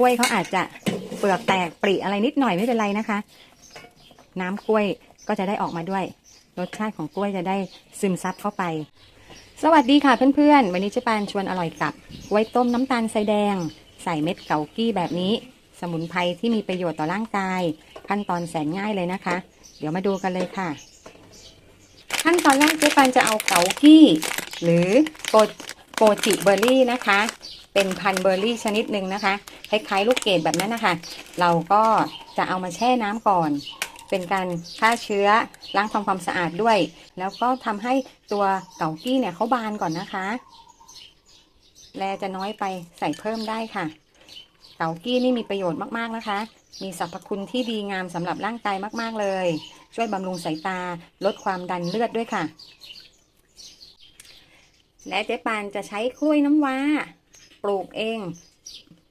กล้วยเขาอาจจะเปลือกแตกปริอะไรนิดหน่อยไม่เป็นไรนะคะ น้ำกล้วยก็จะได้ออกมาด้วย รสชาติของกล้วยจะได้ซึมซับเข้าไป สวัสดีค่ะเพื่อนๆ วันนี้เจ๊ปานชวนอร่อยกับกล้วยต้มน้ำตาลทรายแดง ใส่เม็ดเกากี้แบบนี้ สมุนไพรที่มีประโยชน์ต่อร่างกาย ขั้นตอนแสนง่ายเลยนะคะ เดี๋ยวมาดูกันเลยค่ะ ขั้นตอนแรกเจ๊ปานจะเอาเกากี้ หรือโก โกจิเบอร์รี่นะคะ เป็นพันเบอร์รี่ชนิดหนึ่งนะคะ คล้ายๆลูกเกดแบบนั้นนะคะ เราก็จะเอามาแช่น้ำก่อน เป็นการฆ่าเชื้อล้างทำความสะอาดด้วย แล้วก็ทำให้ตัวเกากี้เนี่ยเขาบานก่อนนะคะ แลจะน้อยไปใส่เพิ่มได้ค่ะ เกากี้นี่มีประโยชน์มากๆนะคะ มีสรรพคุณที่ดีงามสำหรับร่างกายมากๆเลย ช่วยบำรุงสายตา ลดความดันเลือดด้วยค่ะ และเจ๊ปานจะใช้กล้วยน้ำว้า ปลูกเอง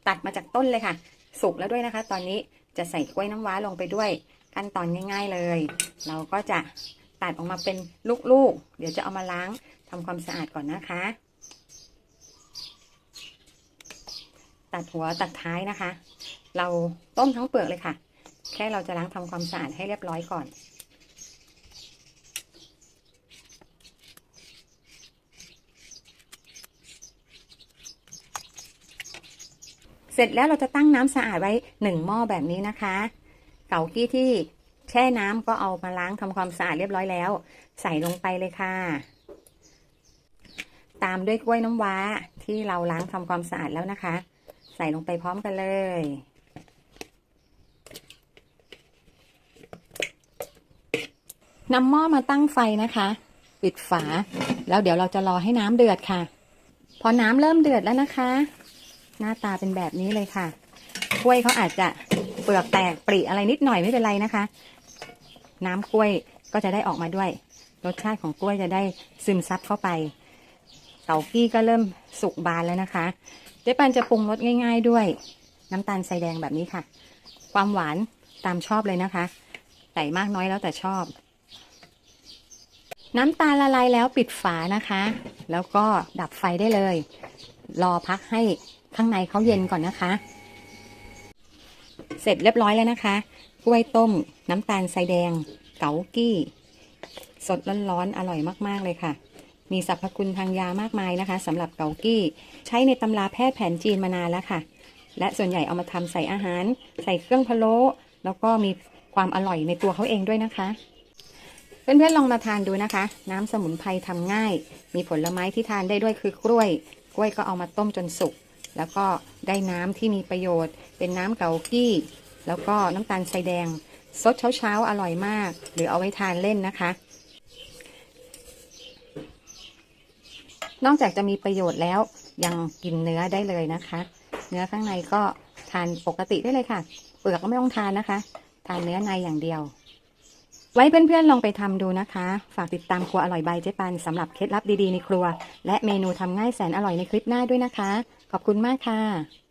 ตัดมาจากต้นเลยค่ะ สุกแล้วด้วยนะคะ ตอนนี้จะใส่กล้วยน้ำว้าลงไปด้วยขั้นตอนง่าย ๆเลย เราก็จะตัดออกมาเป็นลูกๆ เดี๋ยวจะเอามาล้างทำความสะอาดก่อนนะคะ ตัดหัวตัดท้ายนะคะ เราต้มทั้งเปลือกเลยค่ะ แค่เราจะล้างทำความสะอาดให้เรียบร้อยก่อน สร็จแล้วเราจะตั้งน้ำสะอาดไว้หนึ่งหม้อแบบนี้นะคะ เกากี้ที่แช่น้ำก็เอามาล้างทำความสะอาดเรียบร้อยแล้ว ใส่ลงไปเลยค่ะ ตามด้วยกล้วยน้ำว้าที่เราล้างทำความสะอาดแล้วนะคะ ใส่ลงไปพร้อมกันเลย นำหม้อมาตั้งไฟนะคะ ปิดฝา แล้วเดี๋ยวเราจะรอให้น้ำเดือดค่ะ พอน้ำเริ่มเดือดแล้วนะคะ หน้าตาเป็นแบบนี้เลยค่ะกล้วยเขาอาจจะเปลือกแตกปริอะไรนิดหน่อยไม่เป็นไรนะคะ น้ำกล้วยก็จะได้ออกมาด้วย รสชาติของกล้วยจะได้ซึมซับเข้าไปเกากี้ก็เริ่มสุกบานแล้วนะคะเจ๊ปันจะปรุงรสง่าย ๆ ด้วย น้ำตาลทรายแดงแบบนี้ค่ะ ความหวานตามชอบเลยนะคะใส่มากน้อยแล้วแต่ชอบ น้ำตาลละลายแล้วปิดฝานะคะ แล้วก็ดับไฟได้เลย รอพักให้ ข้างในเขาเย็นก่อนนะคะ เสร็จเรียบร้อยแล้วนะคะกล้วยต้มน้ำตาลทรายแดง เกากี้ สดร้อนๆอร่อยมากๆเลยค่ะ มีสรรพคุณทางยามากมายนะคะสำหรับเกากี้ ใช้ในตำราแพทย์แผนจีนมานานแล้วค่ะ และส่วนใหญ่เอามาทำใส่อาหาร ใส่เครื่องพะโล้แล้วก็มีความอร่อยในตัวเขาเองด้วยนะคะเพื่อนๆลองมาทานดูนะคะ น้ำสมุนไพรทำง่าย มีผลไม้ที่ทานได้ด้วยคือกล้วย กล้วยก็เอามาต้มจนสุก แล้วก็ได้น้ำที่มีประโยชน์ เป็นน้ำเกากี้ แล้วก็น้ำตาลทรายแดงสดเช้าๆ อร่อยมาก หรือเอาไว้ทานเล่นนะคะ นอกจากจะมีประโยชน์แล้วยังกินเนื้อได้เลยนะคะ เนื้อข้างในก็ทานปกติได้เลยค่ะเปลือกก็ไม่ต้องทานนะคะ ทานเนื้อในอย่างเดียว ไว้เพื่อนๆลองไปทำดูนะคะ ฝากติดตามครัวอร่อยใบเจ๊ปันสำหรับเคล็ดลับดีๆในครัว และเมนูทำง่ายแสนอร่อยในคลิปหน้าด้วยนะคะ ขอบคุณมากค่ะ